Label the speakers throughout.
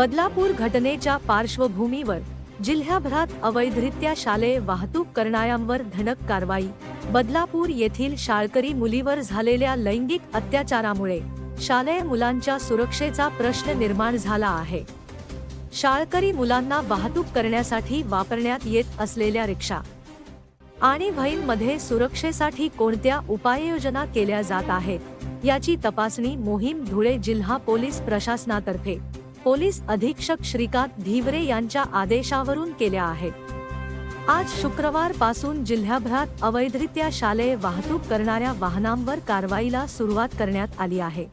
Speaker 1: बदलापूर घटनेच्या पार्श्वभूमीवर जिल्ह्याभरात अवैधरित्या शालेय वाहतूक करणाऱ्यांवर धडक कारवाई. बदलापूर येथील शाळकरी मुलीवर झालेल्या लैंगिक अत्याचारामुळे शालेय मुलांच्या सुरक्षेचा प्रश्न निर्माण झाला आहे. शाळकरी मुलांना वाहतूक करण्यासाठी वापरण्यात येत असलेल्या रिक्षा आणि व्हॅनमध्ये सुरक्षेसाठी कोणत्या उपाययोजना केल्या जात आहेत याची तपासणी मोहीम धुळे जिल्हा पोलीस प्रशासनातर्फे पोलीस अधीक्षक श्रीकांत धिवरे यांच्या आदेशावरून केल्या आहेत. आज शुक्रवारपासून जिल्ह्याभरात अवैधरित्या शालेय वाहतूक करणाऱ्या वाहनांवर कारवाईला सुरुवात करण्यात आली आहे.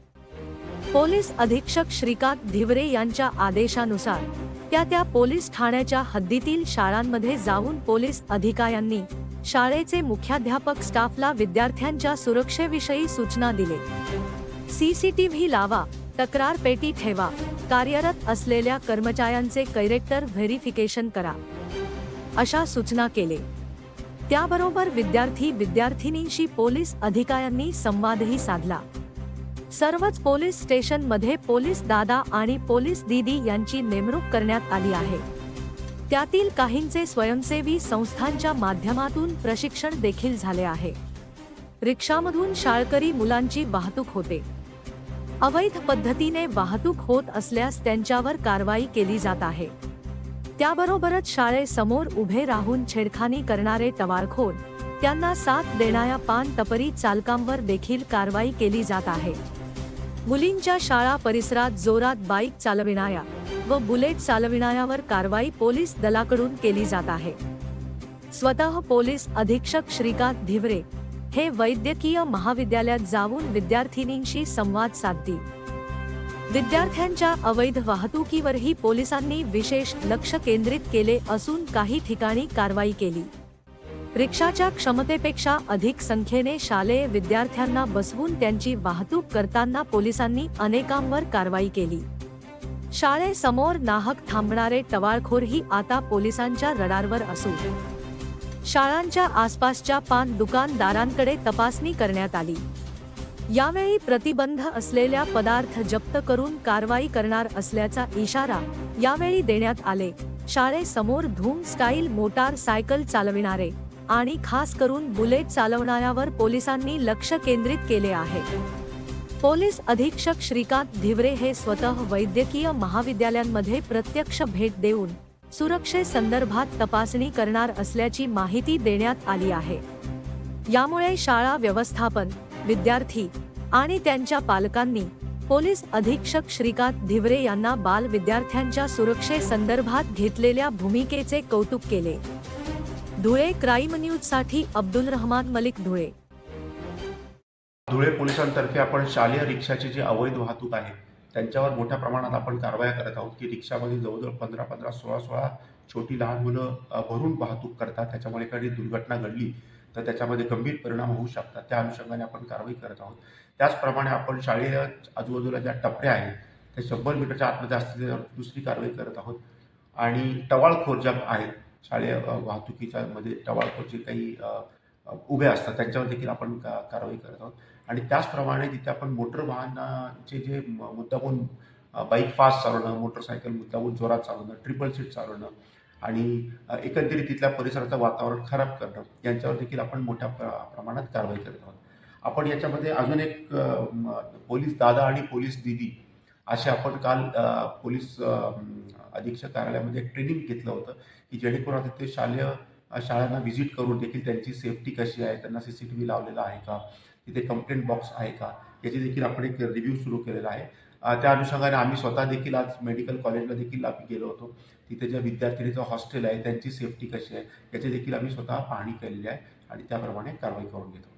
Speaker 1: पोलीस अधीक्षक श्रीकांत धिवरे यांच्या आदेशानुसार त्या त्या पोलीस ठाण्याच्या हद्दीतील शाळांमध्ये जाऊन पोलीस अधिकाऱ्यांनी शाळेचे मुख्याध्यापक स्टाफला विद्यार्थ्यांच्या सुरक्षेविषयी सूचना दिले. सीसीटीव्ही लावा तक्रार पेटी ठेवा. कार्यरत असलेल्या कर्मचाऱ्यांचे कैरेक्टर व्हेरिफिकेशन करा. अशा सूचना केले त्याबरोबर विद्यार्थी विद्यार्थिनींशी पोलीस अधिकाऱ्यांनी संवादही साधला. सर्वच पोलीस स्टेशनमध्ये पोलीस दादा आणि पोलीस दीदी यांची नेमणूक करण्यात आली आहे. त्यातील काहींचे स्वयंसेवी संस्थांच्या माध्यमातून प्रशिक्षण देखील झाले आहे. रिक्षामधून शाळकरी मुलांची वाहतूक होते. अवैध पद्धतीने वाहतूक होत असल्यास त्यांच्यावर कारवाई केली जात आहे. त्याबरोबरच शाळेसमोर उभे राहून छेडखानी करणारे टवाळखोर त्यांना साथ देणाऱ्या पान टपरी चालकांवर देखील कारवाई केली जात आहे. मुलींच्या शाळा परिसरात जोरात बाईक चालविणाऱ्या व बुलेट चालविणाऱ्यावर कारवाई पोलीस दलाकडून केली जात आहे. स्वतः पोलीस अधीक्षक श्रीकांत धिवरे हे वैद्यकीय महाविद्यालयात जाऊन विद्यार्थिनींशी संवाद साधतील विद्यार्थ्यांच्या अवैध वाहतुकीवरही पोलिसांनी विशेष लक्ष केंद्रित केले असून काही ठिकाणी कारवाई केली. रिक्षाच्या क्षमतेपेक्षा अधिक संख्येने शालेय विद्यार्थ्यांना बसवून त्यांची वाहतूक करताना पोलिसांनी अनेकांवर कारवाई केली. शाळेसमोर नाहक थांबणारे टवाळखोरही आता पोलिसांच्या रडारवर असून शाळांच्या आसपासच्या पान दुकानदारांकडे तपासणी करण्यात आली. यावेळी प्रतिबंध असलेल्या पदार्थ जप्त करून कारवाई करणार असल्याचा इशारा यावेळी देण्यात आले. शाळेसमोर धूम स्टाईल मोटार सायकल चालविणारे आणि खास करून बुलेट चालवणाऱ्यावर पोलिसांनी लक्ष केंद्रित केले आहे. पोलीस अधीक्षक श्रीकांत धिवरे हे स्वतः वैद्यकीय महाविद्यालयांमध्ये प्रत्यक्ष भेट देऊन सुरक्षेसंदर्भात तपासणी करणार असल्याची माहिती देण्यात आली आहे. यामुळे शाळा व्यवस्थापन विद्यार्थी आणि त्यांच्या पालकांनी पोलीस अधीक्षक श्रीकांत धिवरे यांना बाल विद्यार्थ्यांच्या सुरक्षेसंदर्भात घेतलेल्या भूमिकेचे कौतुक केले. धुळे क्राईम न्यूजसाठी अब्दुल रहमान मलिक धुळे.
Speaker 2: धुळे पोलिसांतर्फे आपण शालेय रिक्षाची जी अवैध वाहतूक आहे त्यांच्यावर मोठ्या प्रमाणात आपण कारवाया करत आहोत की रिक्षामध्ये जवळजवळ पंधरा पंधरा सोळा सोळा छोटी लहान मुलं भरून वाहतूक करतात. त्याच्यामुळे एखादी दुर्घटना घडली तर त्याच्यामध्ये गंभीर परिणाम होऊ शकतात. त्या अनुषंगाने आपण कारवाई करत आहोत. त्याचप्रमाणे आपण शाळेय आजूबाजूला ज्या टपऱ्या आहेत त्या शंभर मीटरच्या आतमध्ये असतील दुसरी कारवाई करत आहोत. आणि टवाळखोर ज्या आहेत शाळेय वाहतुकीच्या मध्ये टवाळखोर जे काही उभे असतात त्यांच्यावर देखील आपण का कारवाई करत आहोत. आणि त्याचप्रमाणे तिथे आपण मोटर वाहनाचे जे म- मुद्दामून बाईक फास्ट चालवणं मोटरसायकल मुद्दामून जोरात चालवणं ट्रिपल सीट चालवणं आणि एकंदरीत तिथल्या परिसराचं वातावरण खराब करणं यांच्यावर देखील आपण मोठ्या प्र प्रमाणात कारवाई करत आहोत. आपण याच्यामध्ये अजून एक पोलीस दादा आणि पोलीस दिदी असे आपण काल पोलीस अधीक्षक कार्यालयामध्ये एक ट्रेनिंग घेतलं होतं की जेणेकरून आता ते शालेय शाळांना व्हिजिट करून देखील त्यांची सेफ्टी कशी आहे त्यांना सी सी टी व्ही लावलेला आहे का? तिथे कंप्लेंट बॉक्स आहे का? याची देखील आपण एक रिव्ह्यू सुरू केलेला आहे. त्या अनुषंगाने आम्ही स्वतः देखील आज मेडिकल कॉलेजला देखील आम्ही गेलो होतो. तिथे ज्या विद्यार्थिनीचं हॉस्टेल आहे त्यांची सेफ्टी कशी आहे याची देखील आम्ही स्वतः पाहणी केलेली आहे आणि त्याप्रमाणे कारवाई करून घेतो.